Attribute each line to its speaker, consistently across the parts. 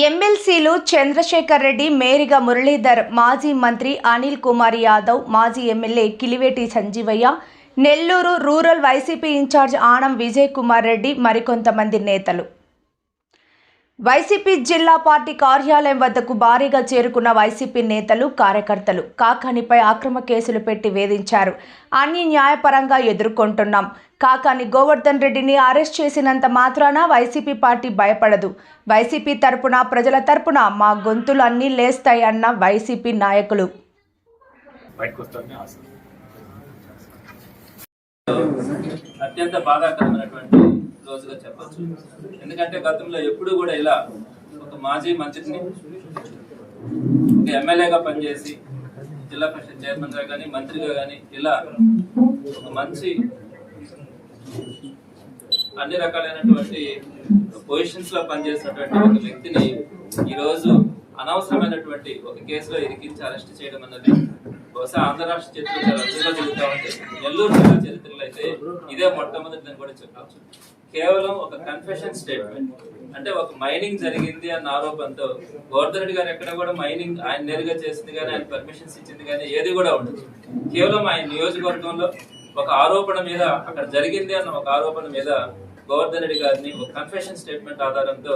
Speaker 1: ఎమ్మెల్సీలు చంద్రశేఖర్ రెడ్డి మేరిగా మురళీధర్ మాజీ మంత్రి అనిల్ కుమార్ యాదవ్ మాజీ MLA Kiliveti Sanjeevaiah Nellore rural YCP incharge Anam Vijay Kumar Reddy మరికొంతమంది నేతలు. వైసీపీ జిల్లా పార్టీ కార్యాలయం వద్దకు భారీగా చేరుకున్న వైసీపీ నేతలు కార్యకర్తలు కాకానిపై అక్రమ కేసులు పెట్టి వేధించారు. అన్ని న్యాయపరంగా ఎదుర్కొంటున్నాం. కాకాని గోవర్ధన్ రెడ్డిని అరెస్ట్ చేసినంత మాత్రాన వైసీపీ పార్టీ భయపడదు. వైసీపీ తరపున ప్రజల తరపున మా గొంతులు అన్నీ లేస్తాయి అన్న వైసీపీ నాయకులు.
Speaker 2: అత్యంత బాధాకరమైనటువంటి రోజుగా చెప్పచ్చు. ఎందుకంటే గతంలో ఎప్పుడు కూడా ఇలా ఒక మాజీ మంత్రిని ఒక ఎమ్మెల్యేగా పనిచేసి జిల్లా పరిషత్ చైర్మన్గా కానీ మంత్రిగా కానీ ఇలా ఒక మంచి అన్ని రకాలైనటువంటి పొజిషన్స్లో పనిచేసినటువంటి ఒక వ్యక్తిని ఈ రోజు అనవసరమైనటువంటి ఒక కేసులో ఇరికించి అరెస్ట్ చేయడం అన్నది బహుశా ఆంధ్ర రాష్ట్ర చరిత్ర చాలా అరుదుగా జరుగుతా ఉంటాయి నెల్లూరు జిల్లా చరిత్రలో అయితే ఇదే మొట్టమొదటి కూడా చెప్పవచ్చు. కేవలం ఒక కన్ఫెషన్ స్టేట్మెంట్ అంటే ఒక మైనింగ్ జరిగింది అన్న ఆరోపణతో గోవర్ధన్ గారు ఎక్కడ కూడా మైనింగ్ ఆయన నేరుగా చేసింది కానీ ఆయన పర్మిషన్స్ ఇచ్చింది కానీ ఏది కూడా ఉండదు. కేవలం ఆయన నియోజకవర్గంలో ఒక ఆరోపణ మీద అక్కడ జరిగింది అన్న ఒక ఆరోపణ మీద గోవర్ధన్ రెడ్డి గారిని ఒక కన్ఫెషన్ స్టేట్మెంట్ ఆధారంతో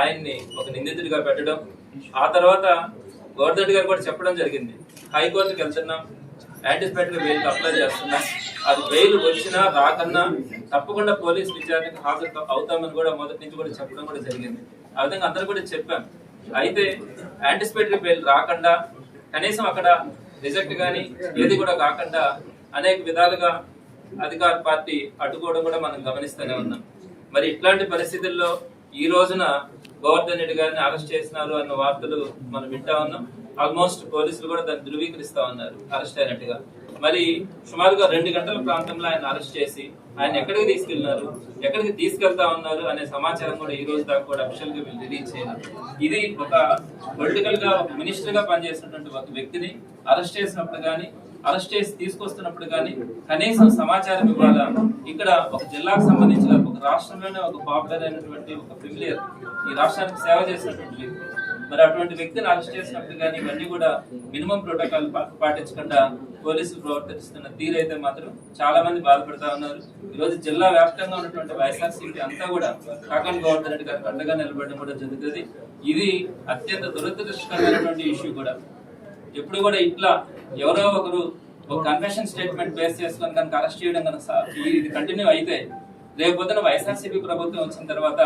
Speaker 2: ఆయన్ని ఒక నిందితుడిగా పెట్టడం. ఆ తర్వాత గోవర్ధన్ రెడ్డి గారు కూడా చెప్పడం జరిగింది. హైకోర్టుకి వెళ్తున్నాం. యాంటిసిపేటరీ బెయిల్ అప్లై చేస్తున్నాం. అది బెయిల్ వచ్చినా రాకన్నా తప్పకుండా పోలీస్ విచారణకు హాజరు అవుతామని కూడా మొదటి నుంచి కూడా చెప్పడం కూడా జరిగింది. ఆ విధంగా అందరూ కూడా చెప్పాం. అయితే యాంటిసిపేటరీ బెయిల్ రాకుండా కనీసం అక్కడ రిజెక్ట్ కానీ ఏది కూడా కాకుండా అనేక విధాలుగా అధికార పార్టీ అడ్డుకోవడం కూడా మనం గమనిస్తూనే ఉన్నాం. మరి ఇట్లాంటి పరిస్థితుల్లో ఈ రోజున గోవర్ధన్ రెడ్డి గారిని అరెస్ట్ చేసినారు అన్న వార్తలు మనం వింటా ఉన్నాం. ఆల్మోస్ట్ పోలీసులు కూడా దాన్ని ధృవీకరిస్తా ఉన్నారు అరెస్ట్ అయినట్టుగా. మరి సుమారుగా రెండు గంటల ప్రాంతంలో ఆయన అరెస్ట్ చేసి ఆయన ఎక్కడికి తీసుకెళ్ళినారు ఎక్కడికి తీసుకెళ్తా ఉన్నారు అనే సమాచారం కూడా ఈ రోజు దాకా కూడా అఫిషియల్గా వీళ్ళు రిలీజ్ చేయాలి ఇది ఒక పొలిటికల్గా ఒక మినిస్టర్గా పనిచేసినటువంటి ఒక వ్యక్తిని అరెస్ట్ చేసినప్పుడు కానీ అరెస్ట్ చేసి తీసుకొస్తున్నప్పుడు కానీ కనీసం సమాచారం ఇవ్వాలా? ఇక్కడ ఒక జిల్లాకు సంబంధించిన ఒక రాష్ట్రంలోనే ఒక పాపులర్ అయినటువంటి ఒక ఫిమిలియర్ ఈ రాష్ట్రానికి సేవ చేసినటువంటి వ్యక్తి. మరి అటువంటి వ్యక్తిని అరెస్ట్ చేసినప్పుడు కానీ ఇవన్నీ కూడా మినిమం ప్రోటోకాల్ పాటించకుండా పోలీసులు ప్రవర్తిస్తున్న తీరైతే మాత్రం చాలా మంది బాధపడతా ఉన్నారు. ఈ రోజు జిల్లా వ్యాప్తంగా ఉన్నటువంటి వైఎస్ఆర్సీపీ అంతా కూడా కాకన్ గవర్నర్ రెడ్డి గారికి అండగా నిలబడడం కూడా జరుగుతుంది. ఇది అత్యంత దురదృష్టకరమైనటువంటి ఇష్యూ కూడా. ఎప్పుడు కూడా ఇట్లా ఎవరో ఒకరు ఒక కన్వెన్షన్ స్టేట్మెంట్ బేస్ చేసుకొని కనుక అరెస్ట్ చేయడం కనుక ఇది కంటిన్యూ అయితే రేపొద్దున వైఎస్ఆర్సీపీ ప్రభుత్వం వచ్చిన తర్వాత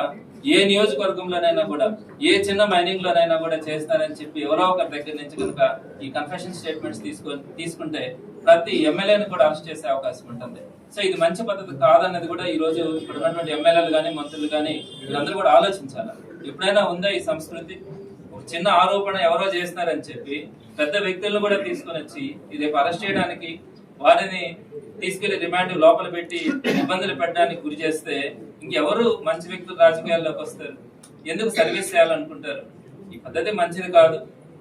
Speaker 2: ఏ నియోజకవర్గంలోనైనా కూడా ఏ చిన్న మైనింగ్ లోనైనా కూడా చేస్తారని చెప్పి ఎవరో ఒకరి దగ్గర నుంచి కనుక ఈ కన్ఫెషన్ స్టేట్మెంట్స్ తీసుకొని తీసుకుంటే ప్రతి ఎమ్మెల్యేని కూడా అరెస్ట్ చేసే అవకాశం ఉంటుంది. సో ఇది మంచి పద్ధతి కాదన్నది కూడా ఈ రోజు ఇక్కడ ఉన్నటువంటి ఎమ్మెల్యేలు కానీ మంత్రులు కానీ వీళ్ళందరూ కూడా ఆలోచించాలి. ఎప్పుడైనా ఉందా ఈ సంస్కృతి? ఒక చిన్న ఆరోపణ ఎవరో చేస్తున్నారని చెప్పి పెద్ద వ్యక్తులను కూడా తీసుకొని వచ్చి ఇది అరెస్ట్ చేయడానికి వారిని తీసుకెళ్ళి రిమాండ్ లోపల పెట్టి ఇబ్బందులు పెట్టడానికి గురి చేస్తే ఇంకెవరు మంచి వ్యక్తులు రాజకీయాల్లోకి వస్తారు? ఎందుకు సర్వీస్ చేయాలనుకుంటారు? ఈ పద్ధతి మంచిది కాదు.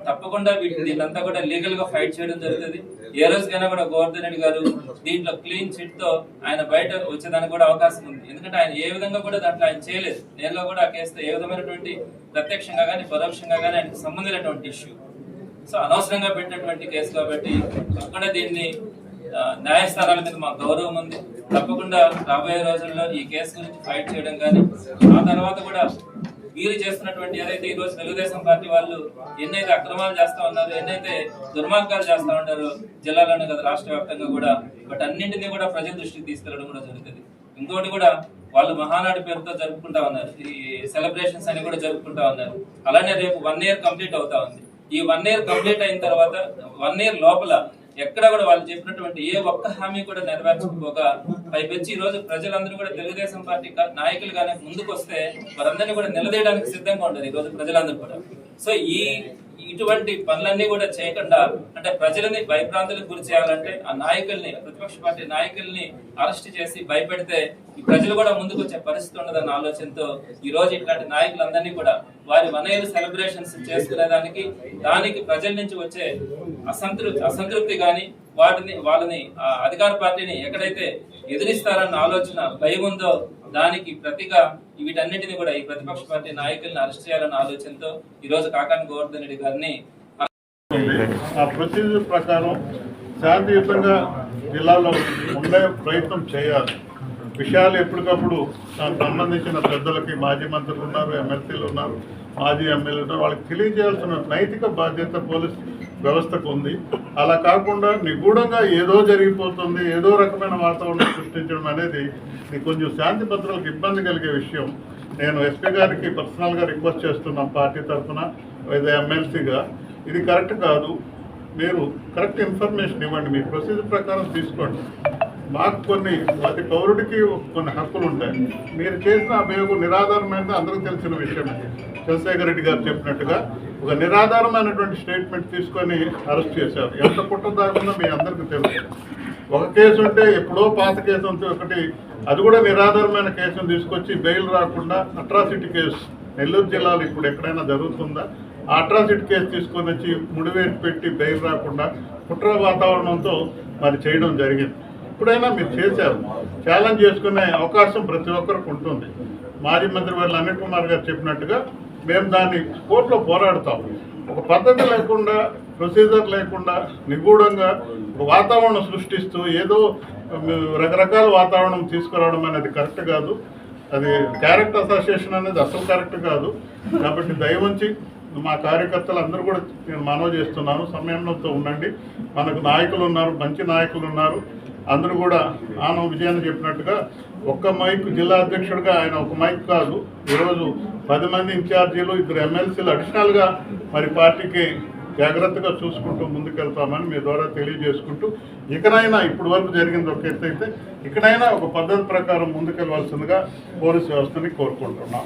Speaker 2: తప్పకుండా వీటిని దీనంతా కూడా లీగల్గా ఫైట్ చేయడం జరుగుతుంది. ఏ రోజుకైనా కూడా గోవర్ధన్ రెడ్డి గారు దీంట్లో క్లీన్ చిట్తో ఆయన బయట వచ్చేదానికి కూడా అవకాశం ఉంది. ఎందుకంటే ఆయన ఏ విధంగా కూడా దాంట్లో ఆయన చేయలేదు. నేరుగా కూడా ఆ కేసుతో ఏ విధమైనటువంటి ప్రత్యక్షంగా కానీ పరోక్షంగా కానీ ఆయనకు సంబంధించినటువంటి ఇష్యూ సో అనవసరంగా పెట్టినటువంటి కేసు కాబట్టి తప్పకుండా దీన్ని న్యాయస్థానాల మీద మాకు గౌరవం ఉంది. తప్పకుండా రాబోయే రోజుల్లో ఈ కేసు గురించి ఫైట్ చేయడం కానీ ఆ తర్వాత కూడా వీరు చేస్తున్నటువంటి ఏదైతే ఈ రోజు తెలుగుదేశం పార్టీ వాళ్ళు ఎన్నైతే అక్రమాలు చేస్తా ఉన్నారో ఎన్నైతే దుర్మార్గాలు చేస్తా ఉన్నారో జిల్లాలోనే కదా రాష్ట్ర వ్యాప్తంగా కూడా బట్ అన్నింటినీ కూడా ప్రజల దృష్టికి తీసుకెళ్ళడం కూడా జరుగుతుంది. ఇంకోటి కూడా వాళ్ళు మహానాడు పేరుతో జరుపుకుంటా ఉన్నారు. ఈ సెలబ్రేషన్స్ అని కూడా జరుపుకుంటా ఉన్నారు. అలానే రేపు వన్ ఇయర్ కంప్లీట్ అవుతా ఉంది. ఈ వన్ ఇయర్ కంప్లీట్ అయిన తర్వాత వన్ ఇయర్ లోపల ఎక్కడ కూడా వాళ్ళు చెప్పినటువంటి ఏ ఒక్క హామీ కూడా నెరవేర్చకపోగా పైపెచ్చి ఈ రోజు ప్రజలందరూ కూడా తెలుగుదేశం పార్టీ నాయకులు కానీ ముందుకు వస్తే వారందరినీ కూడా నిలదీయడానికి సిద్ధంగా ఉండదు ఈ రోజు ప్రజలందరూ కూడా. సో ఈ ఇటువంటి పనులన్నీ కూడా చేయకుండా అంటే ప్రజలని భయభ్రాంతులకు గురి చేయాలంటే ఆ నాయకుల్ని ప్రతిపక్ష పార్టీ నాయకుల్ని అరెస్ట్ చేసి భయపెడితే ఈ ప్రజలు కూడా ముందుకు వచ్చే పరిస్థితి ఉండదన్న ఆలోచనతో ఈ రోజు ఇట్లాంటి నాయకులందరినీ కూడా వారి వన్ ఇయర్ సెలబ్రేషన్స్ చేసుకునేదానికి దానికి ప్రజల నుంచి వచ్చే అసంతృప్తి అసంతృప్తి కానీ వాటిని వాళ్ళని ఆ అధికార పార్టీని ఎక్కడైతే ఎదిరిస్తారన్న ఆలోచన భయం ఉందో దానికి ప్రతిగా వీటన్నిటిని కూడా ఈ ప్రతిపక్ష పార్టీ నాయకులను అరెస్ట్ చేయాలన్న ఆలోచనతో ఈ రోజు కాకాని గోవర్ధన్ రెడ్డి గారిని
Speaker 3: ఆ ప్రొసీజర్ ప్రకారం శాంతియుతంగా జిల్లాలో ఉండే ప్రయత్నం చేయాలి. విషయాలు ఎప్పటికప్పుడు దానికి సంబంధించిన పెద్దలకి మాజీ మంత్రులు ఉన్నారు ఎమ్మెల్సీలు ఉన్నారు మాజీ ఎమ్మెల్యేలు ఉన్నారు. వాళ్ళకి తెలియజేయాల్సిన నైతిక బాధ్యత పోలీసు వ్యవస్థకు ఉంది. అలా కాకుండా నిగూఢంగా ఏదో జరిగిపోతుంది ఏదో రకమైన వాతావరణం సృష్టించడం అనేది ఇది కొంచెం శాంతి భద్రతలకు ఇబ్బంది కలిగే విషయం. నేను ఎస్పీ గారికి పర్సనల్గా రిక్వెస్ట్ చేస్తున్నాం పార్టీ తరఫున లేదా ఎమ్మెల్సీగా. ఇది కరెక్ట్ కాదు. మీరు కరెక్ట్ ఇన్ఫర్మేషన్ ఇవ్వండి మీ ప్రొసీజర్ ప్రకారం తీసుకోండి. మాకు కొన్ని ప్రతి పౌరుడికి కొన్ని హక్కులు ఉంటాయి. మీరు చేసిన అభియోగం నిరాధారమైనది అందరికీ తెలిసిన విషయం చంద్రశేఖర్ రెడ్డి గారు చెప్పినట్టుగా ఒక నిరాధారమైనటువంటి స్టేట్మెంట్ తీసుకొని అరెస్ట్ చేశారు. ఎంత కుట్ర దాగుందో మీ అందరికీ తెలుసు. ఒక కేసు ఉంటే ఎప్పుడో పాత కేసు ఉంటే ఒకటి. అది కూడా నిరాధారమైన కేసును తీసుకొచ్చి బెయిల్ రాకుండా అట్రాసిటీ కేసు. నెల్లూరు జిల్లాలో ఇప్పుడు ఎక్కడైనా జరుగుతుందా? ఆ అట్రాసిటీ కేసు తీసుకొని వచ్చి ముడివేటు పెట్టి బెయిల్ రాకుండా కుట్ర వాతావరణంతో మరి చేయడం జరిగింది. ఇప్పుడైనా మీరు చేశారు. ఛాలెంజ్ చేసుకునే అవకాశం ప్రతి ఒక్కరికి ఉంటుంది. మాజీ మంత్రి వారు అనిల్ కుమార్ గారు చెప్పినట్టుగా మేము దాన్ని కోర్టులో పోరాడతాం. ఒక పద్ధతి లేకుండా ప్రొసీజర్ లేకుండా నిగూఢంగా ఒక వాతావరణం సృష్టిస్తూ ఏదో రకరకాల వాతావరణం తీసుకురావడం అనేది కరెక్ట్ కాదు. అది క్యారెక్టర్ అసోసియేషన్ అనేది అసలు కరెక్ట్ కాదు. కాబట్టి దయవంచి మా కార్యకర్తలు అందరూ కూడా నేను మనవి చేస్తున్నాను. సంయమనంతో ఉండండి. మనకు నాయకులు ఉన్నారు మంచి నాయకులు ఉన్నారు. అందరూ కూడా ఆనం విజయాన్ని చెప్పినట్టుగా ఒక్క మైక్ జిల్లా అధ్యక్షుడిగా ఆయన ఒక మైక్ కాదు. ఈరోజు పది మంది ఇన్ఛార్జీలు ఇద్దరు ఎమ్మెల్సీలు అడిషనల్గా మరి పార్టీకి జాగ్రత్తగా చూసుకుంటూ ముందుకెళ్తామని మీ ద్వారా తెలియజేసుకుంటూ ఇకనైనా ఇప్పటి వరకు జరిగింది ఒక ఎత్తు అయితే ఇకనైనా ఒక పద్ధతి ప్రకారం ముందుకెళ్ళాల్సిందిగా పోలీస్ వ్యవస్థని కోరుకుంటున్నాం.